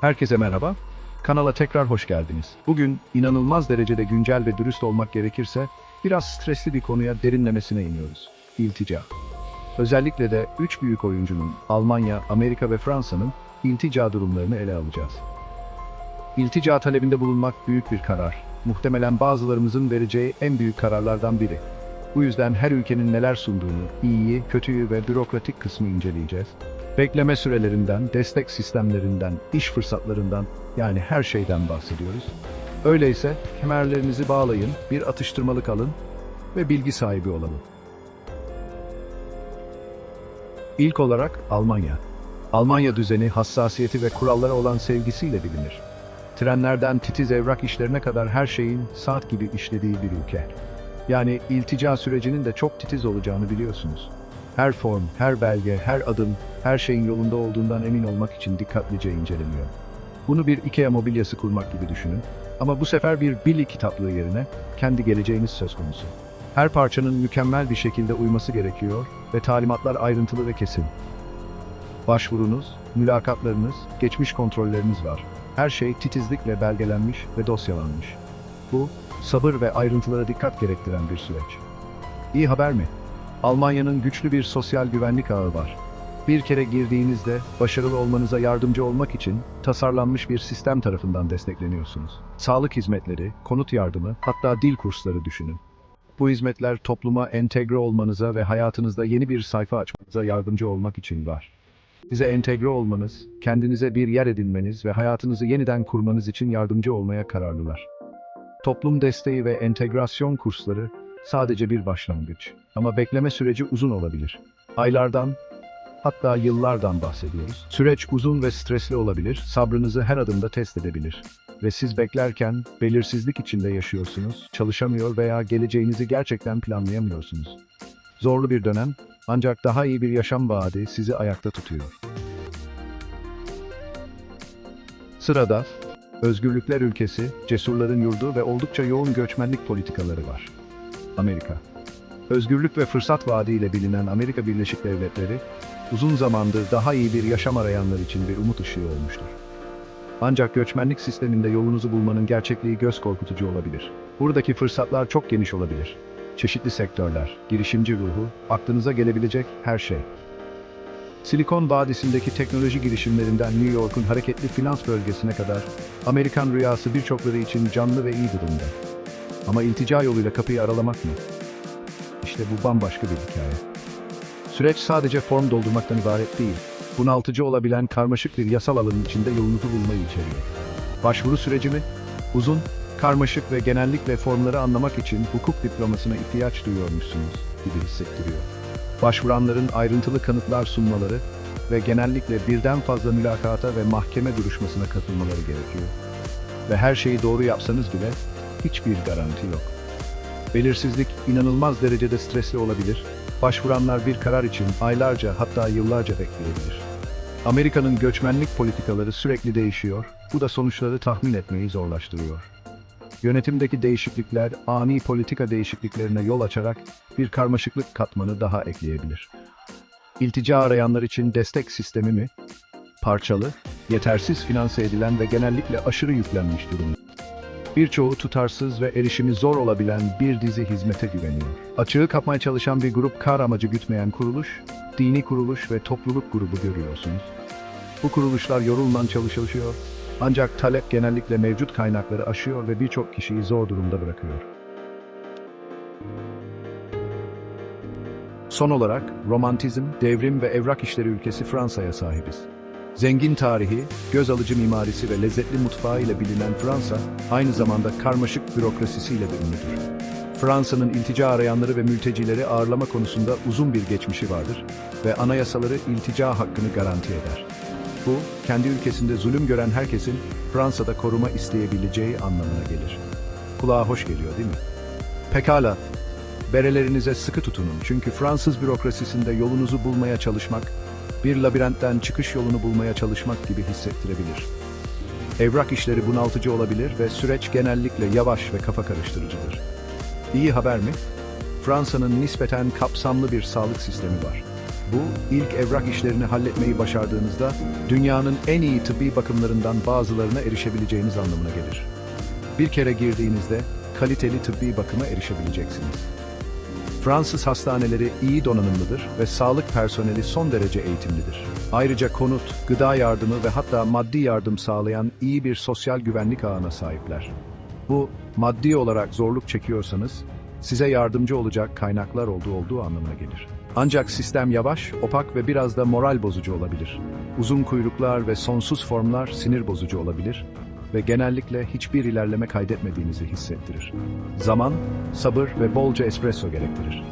Herkese merhaba. Kanala tekrar hoş geldiniz. Bugün inanılmaz derecede güncel ve dürüst olmak gerekirse biraz stresli bir konuya derinlemesine iniyoruz. İltica. Özellikle de üç büyük oyuncunun Almanya, Amerika ve Fransa'nın iltica durumlarını ele alacağız. İltica talebinde bulunmak büyük bir karar. Muhtemelen bazılarımızın vereceği en büyük kararlardan biri. Bu yüzden her ülkenin neler sunduğunu, iyiyi, kötüyü ve bürokratik kısmı inceleyeceğiz. Bekleme sürelerinden, destek sistemlerinden, iş fırsatlarından yani her şeyden bahsediyoruz. Öyleyse kemerlerinizi bağlayın, bir atıştırmalık alın ve bilgi sahibi olalım. İlk olarak Almanya. Almanya düzeni, hassasiyeti ve kurallara olan sevgisiyle bilinir. Trenlerden titiz evrak işlerine kadar her şeyin saat gibi işlediği bir ülke. Yani iltica sürecinin de çok titiz olacağını biliyorsunuz. Her form, her belge, her adım, her şeyin yolunda olduğundan emin olmak için dikkatlice inceleniyor. Bunu bir IKEA mobilyası kurmak gibi düşünün. Ama bu sefer bir Billy kitaplığı yerine kendi geleceğiniz söz konusu. Her parçanın mükemmel bir şekilde uyması gerekiyor ve talimatlar ayrıntılı ve kesin. Başvurunuz, mülakatlarınız, geçmiş kontrolleriniz var. Her şey titizlikle belgelenmiş ve dosyalanmış. Bu, sabır ve ayrıntılara dikkat gerektiren bir süreç. İyi haber mi? Almanya'nın güçlü bir sosyal güvenlik ağı var. Bir kere girdiğinizde başarılı olmanıza yardımcı olmak için tasarlanmış bir sistem tarafından destekleniyorsunuz. Sağlık hizmetleri, konut yardımı, hatta dil kursları düşünün. Bu hizmetler topluma entegre olmanıza ve hayatınızda yeni bir sayfa açmanıza yardımcı olmak için var. Size entegre olmanız, kendinize bir yer edinmeniz ve hayatınızı yeniden kurmanız için yardımcı olmaya kararlılar. Toplum desteği ve entegrasyon kursları sadece bir başlangıç. Ama bekleme süreci uzun olabilir. Aylardan, hatta yıllardan bahsediyoruz. Süreç uzun ve stresli olabilir, sabrınızı her adımda test edebilir. Ve siz beklerken belirsizlik içinde yaşıyorsunuz, çalışamıyor veya geleceğinizi gerçekten planlayamıyorsunuz. Zorlu bir dönem, ancak daha iyi bir yaşam vaadi sizi ayakta tutuyor. Sırada, özgürlükler ülkesi, cesurların yurdu ve oldukça yoğun göçmenlik politikaları var. Amerika. Özgürlük ve fırsat vaadiyle bilinen Amerika Birleşik Devletleri, uzun zamandır daha iyi bir yaşam arayanlar için bir umut ışığı olmuştur. Ancak göçmenlik sisteminde yolunuzu bulmanın gerçekliği göz korkutucu olabilir. Buradaki fırsatlar çok geniş olabilir. Çeşitli sektörler, girişimci ruhu, aklınıza gelebilecek her şey. Silikon Vadisi'ndeki teknoloji girişimlerinden New York'un hareketli finans bölgesine kadar Amerikan rüyası birçokları için canlı ve iyi durumda. Ama iltica yoluyla kapıyı aralamak mı? İşte bu bambaşka bir hikaye. Süreç sadece form doldurmaktan ibaret değil. Bunaltıcı olabilen karmaşık bir yasal alanın içinde yolunuzu bulmayı içeriyor. Başvuru süreci mi? Uzun, karmaşık ve genellikle formları anlamak için hukuk diplomasına ihtiyaç duyuyormuşsunuz gibi hissettiriyor. Başvuranların ayrıntılı kanıtlar sunmaları ve genellikle birden fazla mülakata ve mahkeme duruşmasına katılmaları gerekiyor. Ve her şeyi doğru yapsanız bile hiçbir garanti yok. Belirsizlik inanılmaz derecede stresli olabilir. Başvuranlar bir karar için aylarca hatta yıllarca bekleyebilir. Amerika'nın göçmenlik politikaları sürekli değişiyor. Bu da sonuçları tahmin etmeyi zorlaştırıyor. Yönetimdeki değişiklikler ani politika değişikliklerine yol açarak bir karmaşıklık katmanı daha ekleyebilir. İltica arayanlar için destek sistemi mi? Parçalı, yetersiz finanse edilen ve genellikle aşırı yüklenmiş durumda. Birçoğu tutarsız ve erişimi zor olabilen bir dizi hizmete güveniyor. Açığı kapmaya çalışan bir grup kar amacı gütmeyen kuruluş, dini kuruluş ve topluluk grubu görüyorsunuz. Bu kuruluşlar yorulmadan çalışıyor, ancak talep genellikle mevcut kaynakları aşıyor ve birçok kişiyi zor durumda bırakıyor. Son olarak romantizm, devrim ve evrak işleri ülkesi Fransa'ya sahibiz. Zengin tarihi, göz alıcı mimarisi ve lezzetli mutfağı ile bilinen Fransa, aynı zamanda karmaşık bürokrasisiyle de ünlüdür. Fransa'nın iltica arayanları ve mültecileri ağırlama konusunda uzun bir geçmişi vardır ve anayasaları iltica hakkını garanti eder. Bu, kendi ülkesinde zulüm gören herkesin Fransa'da koruma isteyebileceği anlamına gelir. Kulağa hoş geliyor değil mi? Pekala, berelerinize sıkı tutunun çünkü Fransız bürokrasisinde yolunuzu bulmaya çalışmak, bir labirentten çıkış yolunu bulmaya çalışmak gibi hissettirebilir. Evrak işleri bunaltıcı olabilir ve süreç genellikle yavaş ve kafa karıştırıcıdır. İyi haber mi? Fransa'nın nispeten kapsamlı bir sağlık sistemi var. Bu, ilk evrak işlerini halletmeyi başardığınızda dünyanın en iyi tıbbi bakımlarından bazılarına erişebileceğiniz anlamına gelir. Bir kere girdiğinizde kaliteli tıbbi bakıma erişebileceksiniz. Fransız hastaneleri iyi donanımlıdır ve sağlık personeli son derece eğitimlidir. Ayrıca konut, gıda yardımı ve hatta maddi yardım sağlayan iyi bir sosyal güvenlik ağına sahipler. Bu, maddi olarak zorluk çekiyorsanız, size yardımcı olacak kaynaklar olduğu olduğu anlamına gelir. Ancak sistem yavaş, opak ve biraz da moral bozucu olabilir. Uzun kuyruklar ve sonsuz formlar sinir bozucu olabilir ve genellikle hiçbir ilerleme kaydetmediğinizi hissettirir. Zaman, sabır ve bolca espresso gerektirir.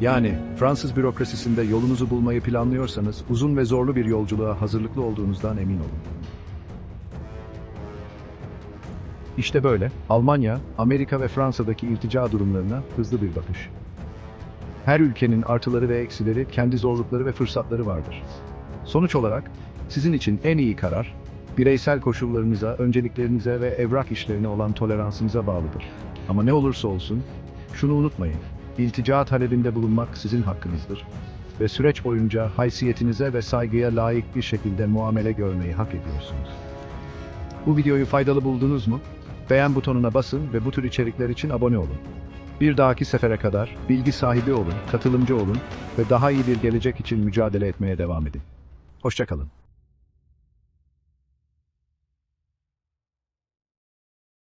Yani Fransız bürokrasisinde yolunuzu bulmayı planlıyorsanız uzun ve zorlu bir yolculuğa hazırlıklı olduğunuzdan emin olun. İşte böyle Almanya, Amerika ve Fransa'daki iltica durumlarına hızlı bir bakış. Her ülkenin artıları ve eksileri, kendi zorlukları ve fırsatları vardır. Sonuç olarak sizin için en iyi karar, bireysel koşullarınıza, önceliklerinize ve evrak işlerine olan toleransınıza bağlıdır. Ama ne olursa olsun, şunu unutmayın, iltica talebinde bulunmak sizin hakkınızdır ve süreç boyunca haysiyetinize ve saygıya layık bir şekilde muamele görmeyi hak ediyorsunuz. Bu videoyu faydalı buldunuz mu? Beğen butonuna basın ve bu tür içerikler için abone olun. Bir dahaki sefere kadar bilgi sahibi olun, katılımcı olun ve daha iyi bir gelecek için mücadele etmeye devam edin. Hoşçakalın.